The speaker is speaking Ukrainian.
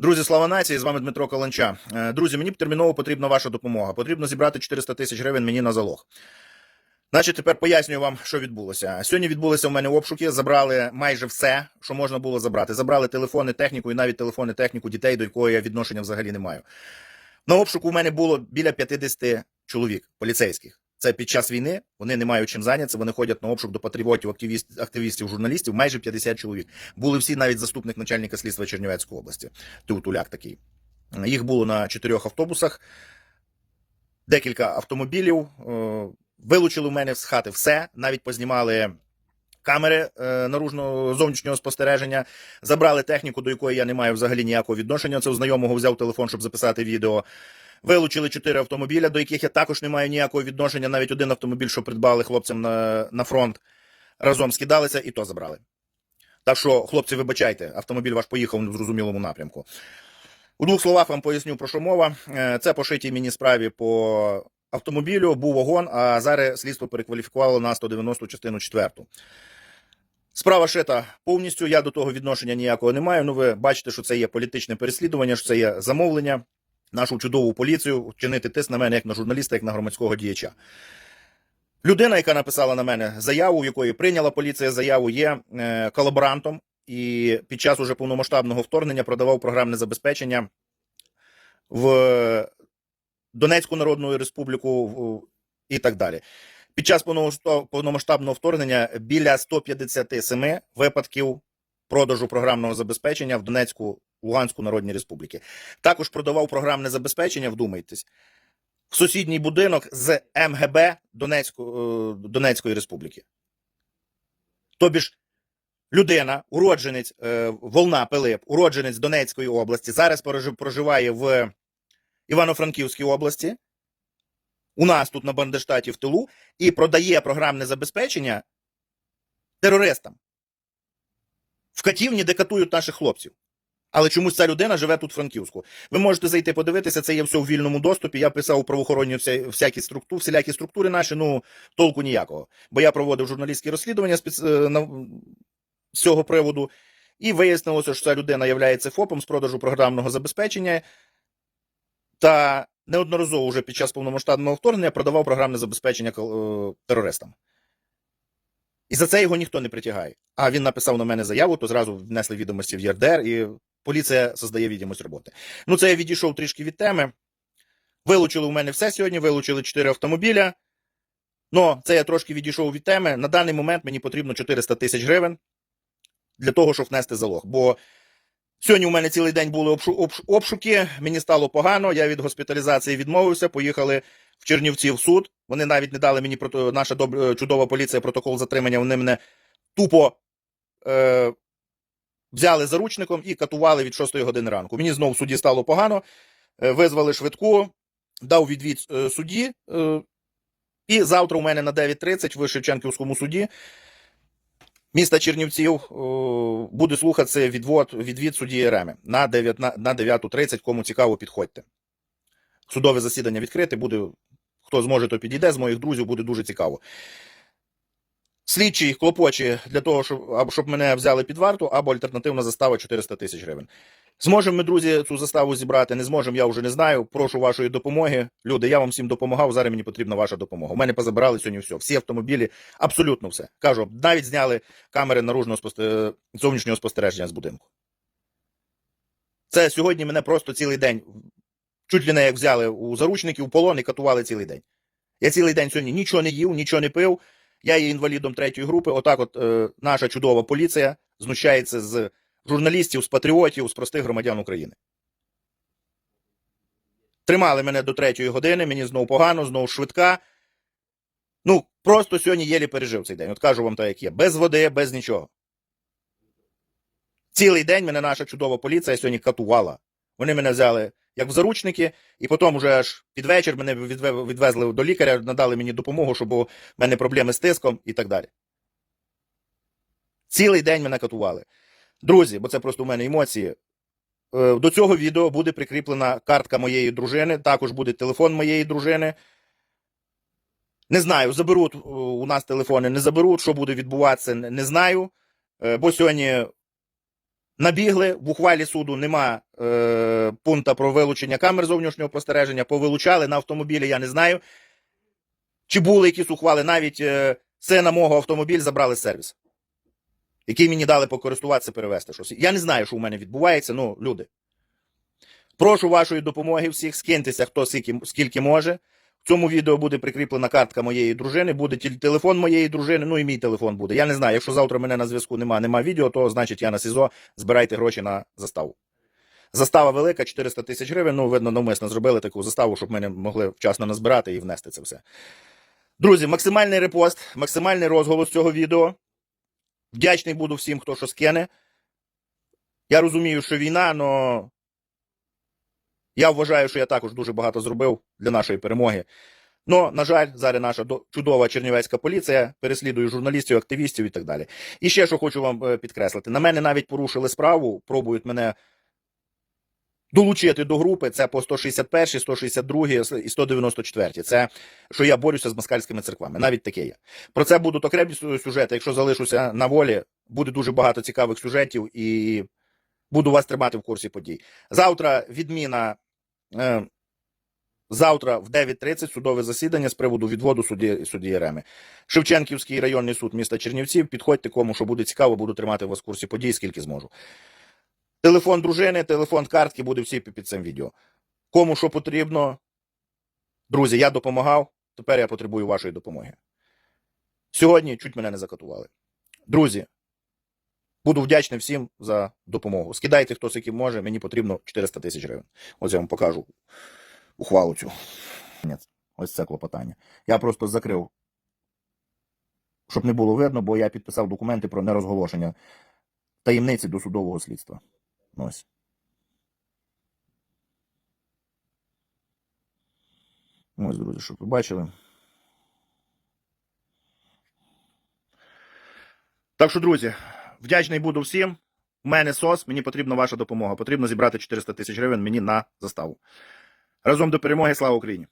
Друзі, слава нації! З вами Дмитро Каланча. Е, Друзі, мені терміново потрібна ваша допомога. Потрібно зібрати 400 тисяч гривень мені на залог. Значить, тепер пояснюю вам, що відбулося. Сьогодні відбулися в мене обшуки, забрали майже все, що можна було забрати. Забрали телефони, техніку і навіть телефони, техніку дітей, до якої я відношення взагалі не маю. На обшуку в мене було біля 50 чоловік поліцейських. Це під час війни. Вони не мають чим зайнятися. Вони ходять на обшук до патріотів, активістів, активістів, журналістів. Майже 50 чоловік. Були всі навіть заступник начальника слідства Чернівецької області. Тутуляк такий. Їх було на чотирьох автобусах, декілька автомобілів. Е, Вилучили в мене з хати все, навіть познімали камери е, наружного зовнішнього спостереження, забрали техніку, до якої я не маю взагалі ніякого відношення. Це у знайомого взяв телефон, щоб записати відео. Вилучили чотири автомобіля, до яких я також не маю ніякого відношення. Навіть один автомобіль, що придбали хлопцям на, на фронт, разом скидалися і то забрали. Так що, хлопці, вибачайте, автомобіль ваш поїхав в зрозумілому напрямку. У двох словах вам поясню, про що мова. Е, Це по шитій мені справі по автомобілю, був вагон, а зараз слідство перекваліфікувало на 190 частину 4. Справа шита повністю. Я до того відношення ніякого не маю. Ну, ви бачите, що це є політичне переслідування, що це є замовлення, нашу чудову поліцію вчинити тиск на мене як на журналіста, як на громадського діяча. Людина, яка написала на мене заяву, якої прийняла поліція заяву, є е, колаборантом і під час уже повномасштабного вторгнення продавав програмне забезпечення в Донецьку Народну Республіку в- і так далі. Під час повномасштабного вторгнення біля 157 випадків продажу програмного забезпечення в Донецьку Луганську Народній Республіки. Також продавав програмне забезпечення, вдумайтесь, в сусідній будинок з МГБ Донецьку, е, Донецької Республіки. Тобі ж людина, уродженець е, Волна Пилип, уродженець Донецької області, зараз проживає в Івано-Франківській області, у нас тут на Бандерштаті в тилу, і продає програмне забезпечення терористам. В катівні, де катують наших хлопців. Але чомусь ця людина живе тут в Франківську. Ви можете зайти подивитися, це є все в вільному доступі. Я писав у правоохоронні вся, всякі структури, всілякі структури наші, ну толку ніякого. Бо я проводив журналістські розслідування спец... е, на... з цього приводу, і вияснилося, що ця людина є ФОПом з продажу програмного забезпечення та неодноразово вже під час повномасштабного вторгнення продавав програмне забезпечення е, терористам. І за це його ніхто не притягає. А він написав на мене заяву, то зразу внесли відомості в ЄРДР, і поліція создає відомість роботи. Ну, це я відійшов трішки від теми. Вилучили у мене все сьогодні, вилучили 4 автомобіля. Ну, це я трошки відійшов від теми. На даний момент мені потрібно 400 тисяч гривень для того, щоб внести залог. Бо сьогодні у мене цілий день були обшу- обш- обшуки, мені стало погано, я від госпіталізації відмовився, поїхали в Чернівці в суд. Вони навіть не дали мені наша доб- чудова поліція протокол затримання. Вони мене тупо е, взяли заручником і катували від 6 години ранку. Мені знову в суді стало погано, е, визвали швидку, дав відвід е, судді. Е, і завтра у мене на 9.30 в Шевченківському суді міста Чернівців е, буде слухатися відвод, відвід судді Єреми на 9, на, 9.30. Кому цікаво, підходьте. Судове засідання відкрите, буде. Хто зможе, то підійде з моїх друзів, буде дуже цікаво. Слідчий клопочі для того, щоб, або щоб мене взяли під варту, або альтернативна застава 400 тисяч гривень. Зможемо ми, друзі, цю заставу зібрати, не зможемо, я вже не знаю. Прошу вашої допомоги. Люди, я вам всім допомагав. Зараз мені потрібна ваша допомога. У мене позабирали сьогодні все. Всі автомобілі, абсолютно все. Кажу, навіть зняли камери наружного спосте... зовнішнього спостереження з будинку. Це сьогодні мене просто цілий день, чуть ли не як взяли у заручників, у полон і катували цілий день. Я цілий день сьогодні нічого не їв, нічого не пив. Я є інвалідом третьої групи. Отак, от е, наша чудова поліція знущається з журналістів, з патріотів, з простих громадян України. Тримали мене до третьої години, мені знову погано, знову швидка. Ну, просто сьогодні єлі пережив цей день. От кажу вам так, як є. Без води, без нічого. Цілий день мене наша чудова поліція сьогодні катувала. Вони мене взяли як в заручники, і потім уже аж під вечір мене відвезли до лікаря, надали мені допомогу, щоб у мене проблеми з тиском і так далі. Цілий день мене катували. Друзі, бо це просто у мене емоції. Е, До цього відео буде прикріплена картка моєї дружини, також буде телефон моєї дружини. Не знаю, заберуть е, у нас телефони, не заберуть, що буде відбуватися, не знаю. Е, Бо сьогодні Набігли в ухвалі суду. Нема е, пункту про вилучення камер зовнішнього спостереження. Повилучали на автомобілі. Я не знаю. Чи були якісь ухвали? Навіть е, сина мого автомобіль забрали з сервісу, який мені дали покористуватися, перевезти щось. Я не знаю, що у мене відбувається. Ну, люди. Прошу вашої допомоги всіх, скиньтеся, хто скільки, скільки може. В цьому відео буде прикріплена картка моєї дружини, буде телефон моєї дружини, ну і мій телефон буде. Я не знаю, якщо завтра мене на зв'язку нема, нема відео, то значить я на СІЗО, збирайте гроші на заставу. Застава велика, 400 тисяч гривень. Ну, видно, навмисно зробили таку заставу, щоб ми не могли вчасно назбирати і внести це все. Друзі, максимальний репост, максимальний розголос цього відео. Вдячний буду всім, хто що скине. Я розумію, що війна, але я вважаю, що я також дуже багато зробив для нашої перемоги. Ну, на жаль, зараз наша чудова чернівецька поліція переслідує журналістів, активістів і так далі. І ще що хочу вам е, підкреслити: на мене навіть порушили справу, пробують мене долучити до групи. Це по 161, 162 і 194. Це що я борюся з москальськими церквами. Навіть таке є. Про це будуть окремі сюжети. Якщо залишуся на волі, буде дуже багато цікавих сюжетів і буду вас тримати в курсі подій. Завтра відміна. Е, Завтра в 9.30 судове засідання з приводу відводу судді, судді Єреми. Шевченківський районний суд міста Чернівців. Підходьте кому, що буде цікаво, буду тримати вас в курсі подій, скільки зможу. Телефон дружини, телефон картки буде всі під цим відео. Кому що потрібно. Друзі, я допомагав. Тепер я потребую вашої допомоги. Сьогодні чуть мене не закатували. Друзі, буду вдячний всім за допомогу. Скидайте хто скільки може, мені потрібно 400 тисяч гривень. Ось я вам покажу ухвалу цю. Ось це клопотання. Я просто закрив, щоб не було видно, бо я підписав документи про нерозголошення таємниці до судового слідства. Ось. Ось, друзі, щоб ви бачили. Так що, друзі, вдячний буду всім. У мене СОС, мені потрібна ваша допомога. Потрібно зібрати 400 тисяч гривень мені на заставу. Разом до перемоги, слава Україні!